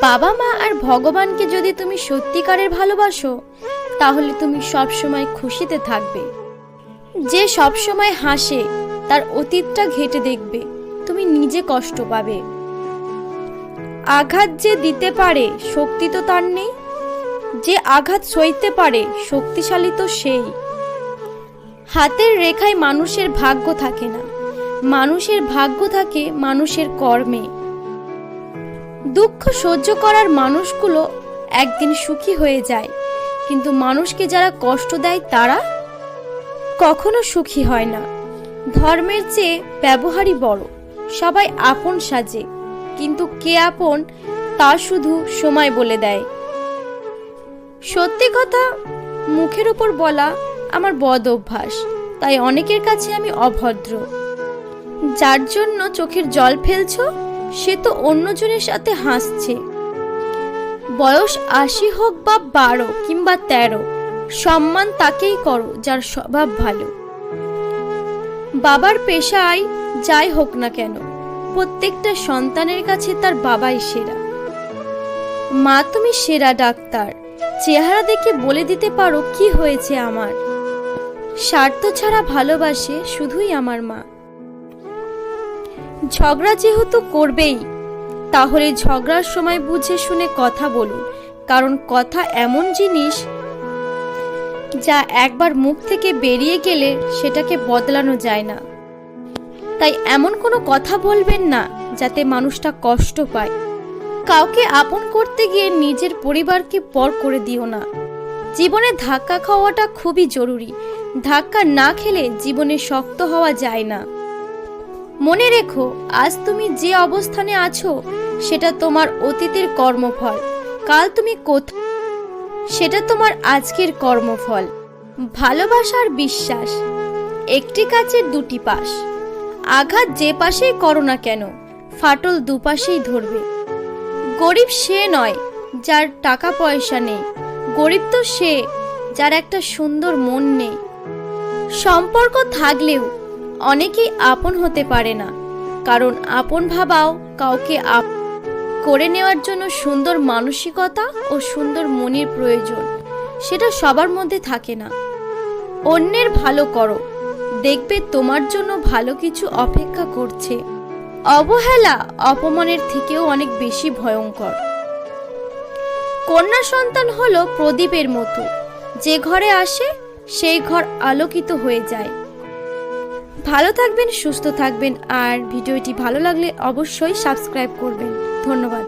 বাবা মা আর ভগবানকে যদি তুমি সত্যিকারের ভালোবাসো, তাহলে তুমি সব সময় খুশিতে থাকবে। যে সব সময় হাসে, তার অতীতটা ঘেটে দেখবে, তুমি নিজে কষ্ট পাবে। আঘাত যে দিতে পারে, শক্তি তো তার নেই। যে আঘাত সইতে পারে, শক্তিশালী তো সেই। হাতের রেখায় মানুষের ভাগ্য থাকে না। মানুষের ভাগ্য থাকে মানুষের কর্মে। দুঃখ সহ্য করার মানুষগুলো একদিন সুখী হয়ে যায়। কিন্তু মানুষকে যারা কষ্ট দেয়, তারা কখনো সুখী হয় না। ধর্মের চেয়ে ব্যবহারই বড়। সবাই আপন সাজে। কিন্তু কে আপন, তা শুধু সময় বলে দেয়। সত্যি কথা, মুখের ওপর বলা আমার বদ অভ্যাস। তাই অনেকের কাছে আমি অভদ্র। যার জন্য চোখের জল ফেলছো সে তো অন্যজনের সাথে হাসছে। বয়স আশি হোক বা বারো কিংবা তেরো, সম্মান তাকেই করো যার স্বভাব ভালো। বাবার পেশায় যাই হোক না কেন, প্রত্যেকটা সন্তানের কাছে তার বাবাই সেরা। মা তুমি সেরা ডাক্তার, চেহারা দেখে বলে দিতে পারো কি হয়েছে আমার। স্বার্থ ছাড়া ভালোবাসে শুধুই আমার মা। ঝগড়া যেহেতু করবেই, তাহলে ঝগড়ার সময় বুঝে শুনে কথা বলুন, কারণ কথা এমন জিনিস যা একবার মুখ থেকে বেরিয়ে গেলে সেটাকে বদলানো যায় না। তাই এমন কোনো কথা বলবেন না যাতে মানুষটা কষ্ট পায়। কাউকে আপন করতে গিয়ে নিজের পরিবারকে পর করে দিও না। জীবনে ধাক্কা খাওয়াটা খুবই জরুরি। ধাক্কা না খেলে জীবনে শক্ত হওয়া যায় না। মনে রেখো, আজ তুমি যে অবস্থানে আছো, সেটা তোমার অতীতের কর্মফল। কাল তুমি কোথায় সেটা তোমার আজকের কর্মফল। ভালোবাসার বিশ্বাস, একটি কাচের দুটি পাশ। আঘাত যে পাশেই করো না কেন, ফাটল দুপাশেই ধরবে। গরিব সে নয়, যার টাকা পয়সা নেই। গরিব তো সে, যার একটা সুন্দর মন নেই। সম্পর্ক থাকলেও অনেকেই আপন হতে পারে না, কারণ আপন ভাবাও কাউকে আপ করে নেওয়ার জন্য সুন্দর মানসিকতা ও সুন্দর মনের প্রয়োজন, সেটা সবার মধ্যে থাকে না। অন্যের ভালো করো, দেখবে তোমার জন্য ভালো কিছু অপেক্ষা করছে। অবহেলা অপমানের থেকেও অনেক বেশি ভয়ঙ্কর। কন্যা সন্তান হলো প্রদীপের মতো, যে ঘরে আসে, সেই ঘর আলোকিত হয়ে যায়। ভালো থাকবেন সুস্থ থাকবেন আর ভিডিওটি ভালো লাগলে অবশ্যই সাবস্ক্রাইব করবেন। ধন্যবাদ।